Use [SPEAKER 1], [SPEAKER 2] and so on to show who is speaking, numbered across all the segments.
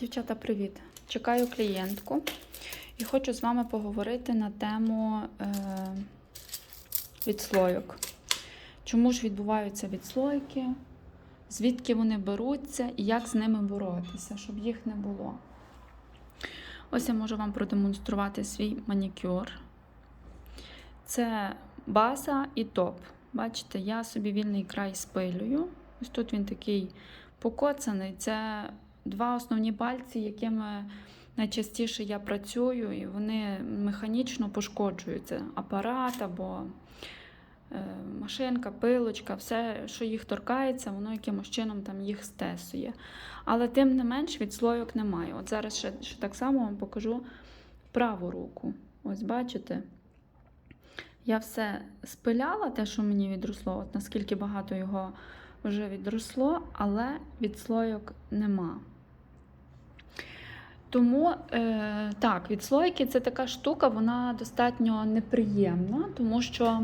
[SPEAKER 1] Дівчата, привіт! Чекаю клієнтку і хочу з вами поговорити на тему е, відслойок. Чому ж відбуваються відслойки, звідки вони беруться і як з ними боротися, щоб їх не було. Ось я можу вам продемонструвати свій манікюр. Це база і топ. Бачите, я собі вільний край спилюю. Ось тут він такий покоцаний. Це два основні пальці, якими найчастіше я працюю, і вони механічно пошкоджуються. Апарат або е, машинка, пилочка, все, що їх торкається, воно якимось чином там їх стесує. Але тим не менш відслойок немає. От зараз ще, ще так само вам покажу праву руку. Ось бачите? Я все спиляла, те, що мені відросло, от наскільки багато його вже відросло, але відслойок нема. Тому е, так, відслойки це така штука, вона достатньо неприємна, тому що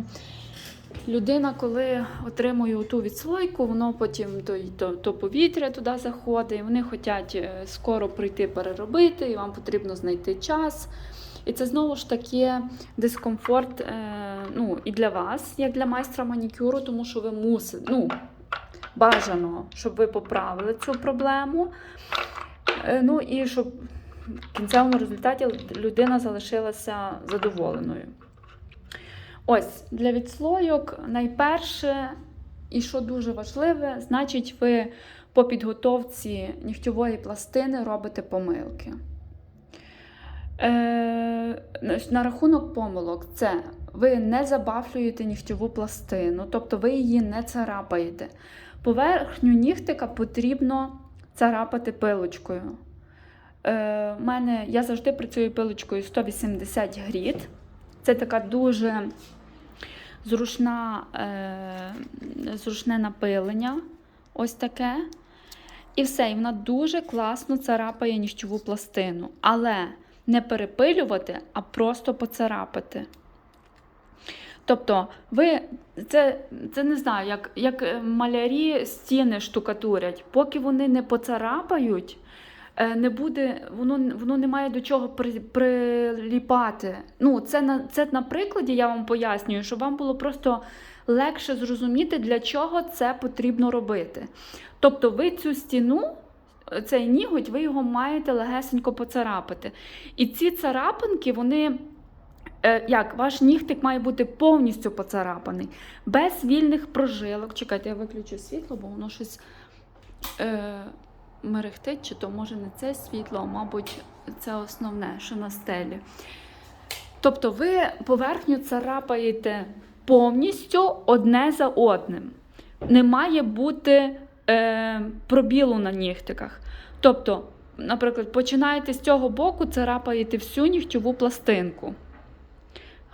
[SPEAKER 1] людина, коли отримує ту відслойку, воно потім то, то, то повітря туди заходить, і вони хочуть скоро прийти переробити, і вам потрібно знайти час. І це знову ж таки дискомфорт е, ну, і для вас, як для майстра манікюру, тому що ви мусите, ну, бажано, щоб ви поправили цю проблему. Е, ну і щоб в кінцевому результаті людина залишилася задоволеною. Ось, для відслойок найперше, і що дуже важливе, значить, ви по підготовці нігтєвої пластини робите помилки. Е, на рахунок помилок, це ви не забафлюєте нігтєву пластину, тобто ви її не царапаєте. Поверхню нігтика потрібно царапати пилочкою. Е, мене, Я завжди працюю пилочкою 180 гріт. Це така дуже зручна, е, зручне напилення. Ось таке. І все, і вона дуже класно царапає нігтєву пластину. Але не перепилювати, а просто поцарапати. Тобто, ви це це не знаю, як як малярі стіни штукатурять, поки вони не поцарапають, не буде, воно воно не має до чого при, приліпати. Ну, Це на це на прикладі я вам пояснюю, щоб вам було просто легше зрозуміти, для чого це потрібно робити. Тобто, ви цю стіну цей ніготь, ви його маєте легесенько поцарапати. І ці царапинки, вони. Як ваш нігтик має бути повністю поцарапаний, без вільних прожилок. Чекайте, я виключу світло, бо воно щось е, мерехтить, чи то може не це світло, а мабуть, це основне, що на стелі. Тобто ви поверхню царапаєте повністю одне за одним. Не має бути е, пробілу на нігтиках. Тобто, наприклад, починаєте з цього боку, царапаєте всю нігтєву пластинку.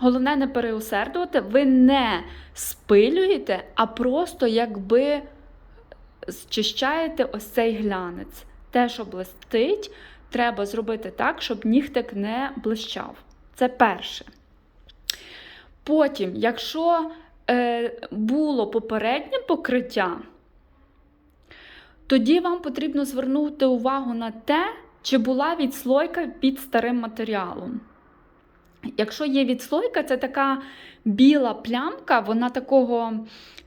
[SPEAKER 1] Головне не переусердувати, ви не спилюєте, а просто якби зчищаєте ось цей глянець. Те, що блистить, треба зробити так, щоб нігтик не блищав. Це перше. Потім, якщо е, було попереднє покриття, тоді вам потрібно звернути увагу на те, чи була відслойка під старим матеріалом. Якщо є відслойка, це така біла плямка, вона такого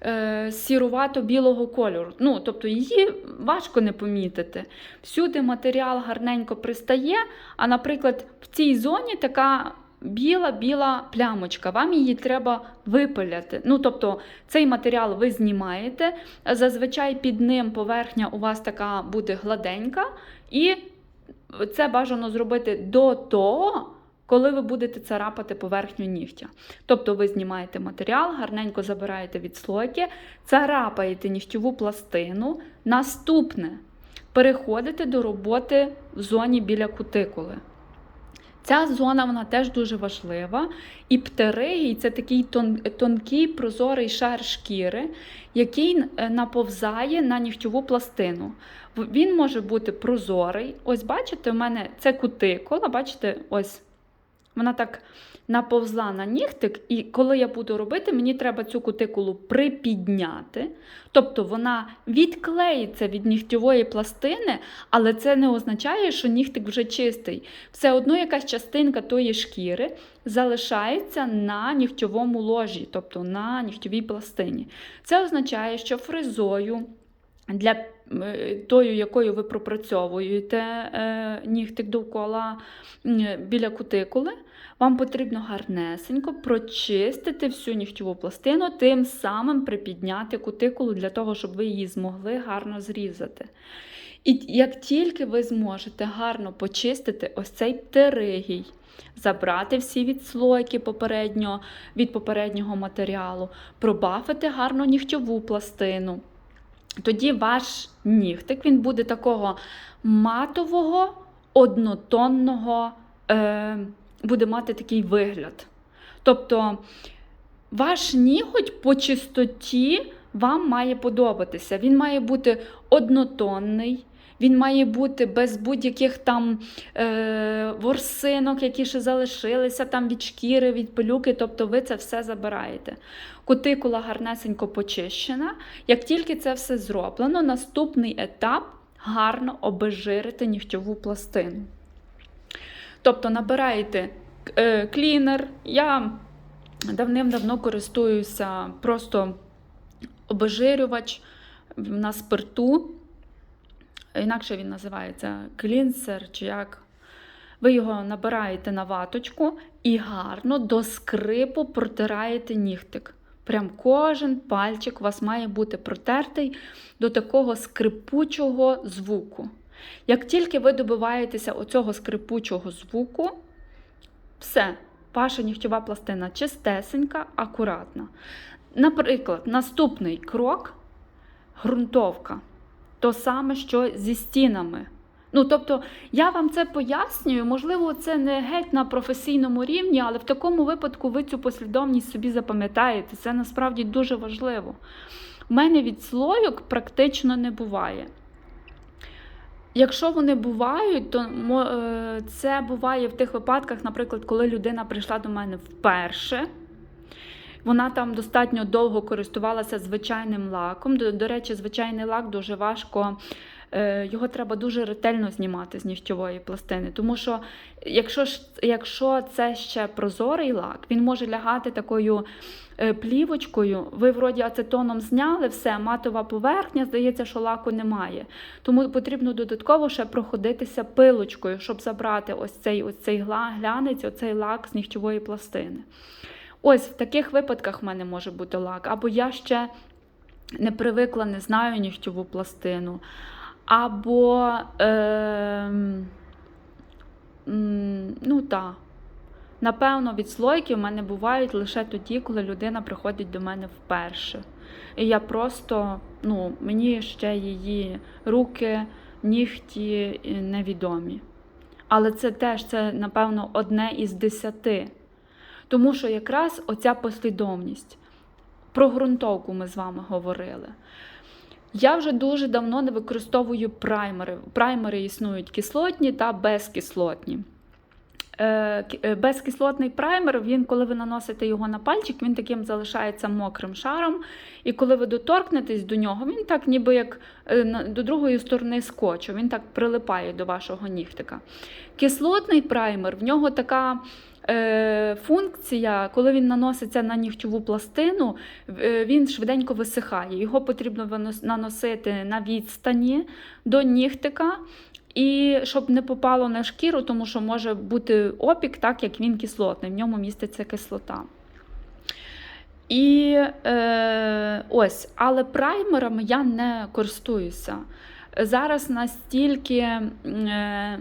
[SPEAKER 1] е, сірувато-білого кольору. Ну, Тобто її важко не помітити. Всюди матеріал гарненько пристає, а, наприклад, в цій зоні така біла-біла плямочка. Вам її треба випиляти. Ну, Тобто цей матеріал ви знімаєте, зазвичай під ним поверхня у вас така буде гладенька, і це бажано зробити до того коли ви будете царапати поверхню нігтя. Тобто ви знімаєте матеріал, гарненько забираєте відслойки, царапаєте нігтєву пластину. Наступне переходите до роботи в зоні біля кутикули. Ця зона вона теж дуже важлива. І птеригій це такий тон, тонкий прозорий шар шкіри, який е, наповзає на нігтєву пластину. Він може бути прозорий. Ось, бачите, у мене це кутикула, бачите, ось Вона так наповзла на нігтик, і коли я буду робити, мені треба цю кутикулу припідняти. Тобто вона відклеїться від нігтєвої пластини, але це не означає, що нігтик вже чистий. Все одно якась частинка тої шкіри залишається на нігтєвому ложі, тобто на нігтєвій пластині. Це означає, що фрезою для тою, якою ви пропрацьовуєте е, нігтик довкола біля кутикули, вам потрібно гарнесенько прочистити всю нігтєву пластину, тим самим припідняти кутикулу для того, щоб ви її змогли гарно зрізати. І як тільки ви зможете гарно почистити ось цей птеригій, забрати всі відслойки попередньо, від попереднього матеріалу, пробафити гарно нігтєву пластину, тоді ваш нігтик він буде такого матового, однотонного, е, буде мати такий вигляд. Тобто ваш ніготь по чистоті вам має подобатися. Він має бути однотонний. Він має бути без будь-яких там е, ворсинок, які ще залишилися там від шкіри, від пилюки. Тобто ви це все забираєте. Кутикула гарнесенько почищена. Як тільки це все зроблено, наступний етап гарно обезжирити нігтьову пластину. Тобто набираєте е, клінер. Я давним-давно користуюся просто обезжирювач на спирту. Інакше він називається клінсер чи як. Ви його набираєте на ваточку і гарно до скрипу протираєте нігтик. Прям кожен пальчик у вас має бути протертий до такого скрипучого звуку. Як тільки ви добиваєтеся оцього скрипучого звуку, все, ваша нігтєва пластина чистесенька, акуратна. Наприклад, наступний крок ґрунтовка. То саме, що зі стінами. Ну, тобто, я вам це пояснюю, можливо, це не геть на професійному рівні, але в такому випадку ви цю послідовність собі запам'ятаєте. Це насправді дуже важливо. У мене відслойок практично не буває. Якщо вони бувають, то е, це буває в тих випадках, наприклад, коли людина прийшла до мене вперше. Вона там достатньо довго користувалася звичайним лаком. До, до речі, звичайний лак дуже важко, е, його треба дуже ретельно знімати з нігтєвої пластини. Тому що, якщо якщо це ще прозорий лак, він може лягати такою е, плівочкою. Ви вроді ацетоном зняли все, матова поверхня, здається, що лаку немає. Тому потрібно додатково ще проходитися пилочкою, щоб забрати ось цей, ось цей глянець, оцей лак з нігтєвої пластини. Ось в таких випадках в мене може бути лак. Або я ще не привикла, не знаю нігтєву пластину. Або, е, ну так, напевно, відслойки в мене бувають лише тоді, коли людина приходить до мене вперше. І я просто, ну, мені ще її руки, нігті невідомі. Але це теж, це, напевно, одне із десяти. Тому що якраз оця послідовність. Про ґрунтовку ми з вами говорили. Я вже дуже давно не використовую праймери. Праймери існують кислотні та безкислотні. Е, безкислотний праймер, він, коли ви наносите його на пальчик, він таким залишається мокрим шаром. І коли ви доторкнетесь до нього, він так ніби як е, до другої сторони скотчу, він так прилипає до вашого нігтика. Кислотний праймер, в нього така е, функція, коли він наноситься на нігтєву пластину, він швиденько висихає. Його потрібно наносити на відстані до нігтика. І щоб не попало на шкіру, тому що може бути опік, так як він кислотний, в ньому міститься кислота. І е, ось, але праймерами я не користуюся. Зараз настільки е,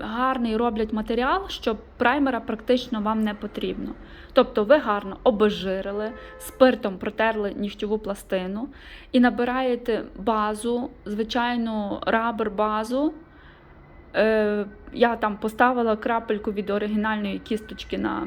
[SPEAKER 1] гарний роблять матеріал, що праймера практично вам не потрібно. Тобто ви гарно обезжирили, спиртом протерли нігтєву пластину і набираєте базу, звичайну рабер базу. Е, Я там поставила крапельку від оригінальної кісточки на,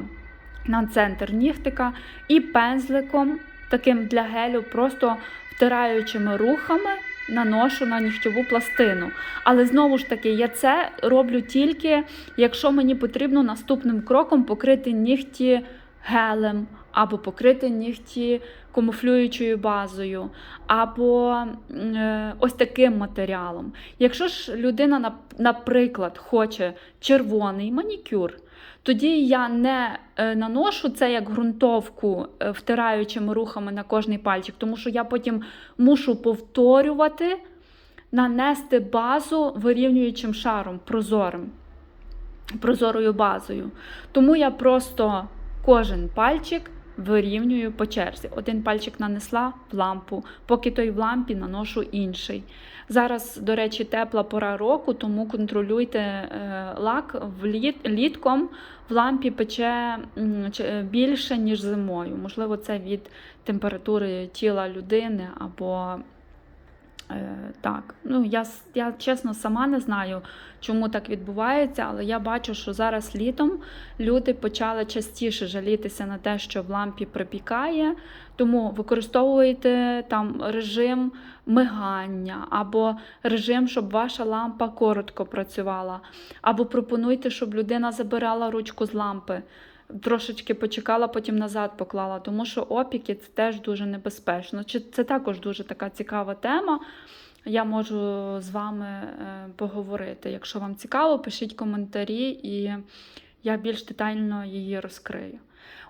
[SPEAKER 1] на центр нігтика і пензликом, таким для гелю, просто втираючими рухами наношу на нігтьову пластину. Але знову ж таки, я це роблю тільки, якщо мені потрібно наступним кроком покрити нігті гелем, або покрити нігті камуфлюючою базою, або е, ось таким матеріалом. Якщо ж людина, наприклад, хоче червоний манікюр, тоді я не е, наношу це як ґрунтовку е, втираючими рухами на кожний пальчик, тому що я потім мушу повторювати, нанести базу вирівнюючим шаром прозорим, прозорою базою. Тому я просто кожен пальчик вирівнюю по черзі. Один пальчик нанесла в лампу, поки той в лампі наношу інший. Зараз, до речі, тепла пора року, тому контролюйте е, лак літком в лампі пече е, більше, ніж зимою. Можливо, це від температури тіла людини або так. Ну, я, я чесно сама не знаю, чому так відбувається, але я бачу, що зараз літом люди почали частіше жалітися на те, що в лампі припікає. Тому використовуйте там режим мигання або режим, щоб ваша лампа коротко працювала, або пропонуйте, щоб людина забирала ручку з лампи. Трошечки почекала, потім назад поклала, тому що опіки це теж дуже небезпечно. Це також дуже така цікава тема. Я можу з вами е, поговорити. Якщо вам цікаво, пишіть коментарі, і я більш детально її розкрию.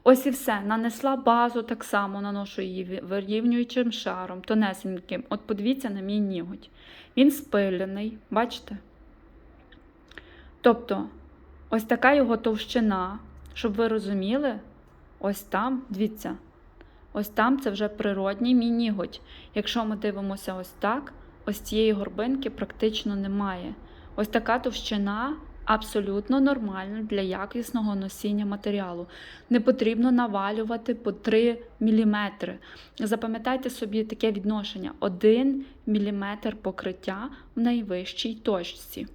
[SPEAKER 1] Ось і все. Нанесла базу так само, наношу її вирівнюючим шаром, тонесеньким. От подивіться на мій ніготь. Він спилений, бачите? Тобто, ось така його товщина, щоб ви розуміли, ось там, дивіться, ось там це вже природній мій ніготь. Якщо ми дивимося ось так, ось цієї горбинки практично немає. Ось така товщина абсолютно нормальна для якісного носіння матеріалу. Не потрібно навалювати по 3 мм. Запам'ятайте собі таке відношення: 1 мм покриття в найвищій точці.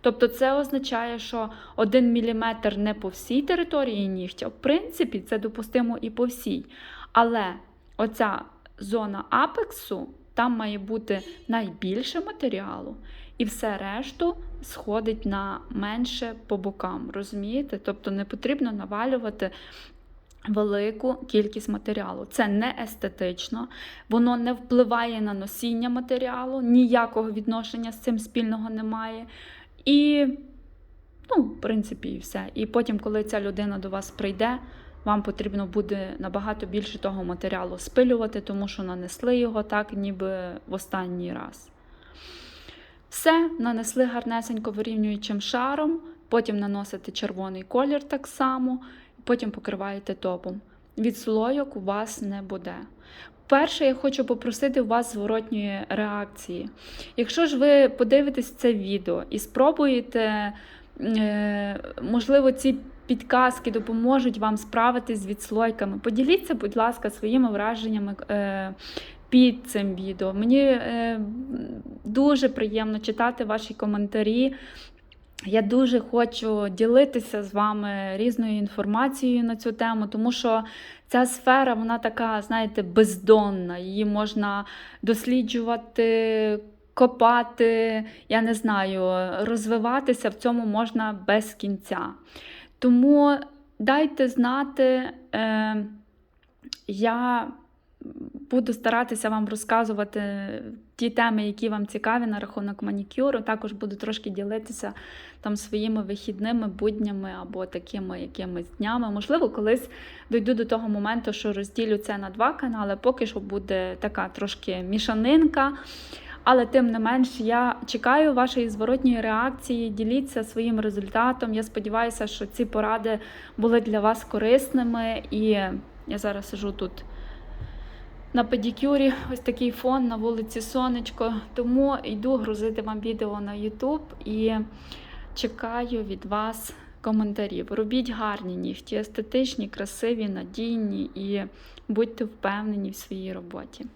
[SPEAKER 1] Тобто це означає, що 1 мм не по всій території нігтя, в принципі, це допустимо і по всій. Але оця зона апексу, там має бути найбільше матеріалу, і все решту сходить на менше по бокам. Розумієте? Тобто не потрібно навалювати велику кількість матеріалу. Це не естетично, воно не впливає на носіння матеріалу, ніякого відношення з цим спільного немає. І, ну, в принципі, і все. І потім, коли ця людина до вас прийде, вам потрібно буде набагато більше того матеріалу спилювати, тому що нанесли його так, ніби в останній раз. Все, нанесли гарнесенько вирівнюючим шаром, потім наносите червоний колір так само, потім покриваєте топом. Відслойок у вас не буде. Перше, я хочу попросити у вас зворотньої реакції. Якщо ж ви подивитесь це відео і спробуєте, е, можливо, ці підказки допоможуть вам справитись з відслойками, поділіться, будь ласка, своїми враженнями. е, Під цим відео. Мені е, дуже приємно читати ваші коментарі. Я дуже хочу ділитися з вами різною інформацією на цю тему, тому що ця сфера, вона така, знаєте, бездонна. Її можна досліджувати, копати, я не знаю, розвиватися в цьому можна без кінця. Тому дайте знати, е, я буду старатися вам розказувати ті теми, які вам цікаві на рахунок манікюру. Також буду трошки ділитися там своїми вихідними буднями або такими якимись днями. Можливо, колись дойду до того моменту, що розділю це на два канали. Поки що буде така трошки мішанинка. Але тим не менш, я чекаю вашої зворотньої реакції. Діліться своїм результатом. Я сподіваюся, що ці поради були для вас корисними. І я зараз сижу тут на педикюрі, ось такий фон на вулиці Сонечко. Тому йду грузити вам відео на YouTube і чекаю від вас коментарів. Робіть гарні нігті, естетичні, красиві, надійні і будьте впевнені в своїй роботі.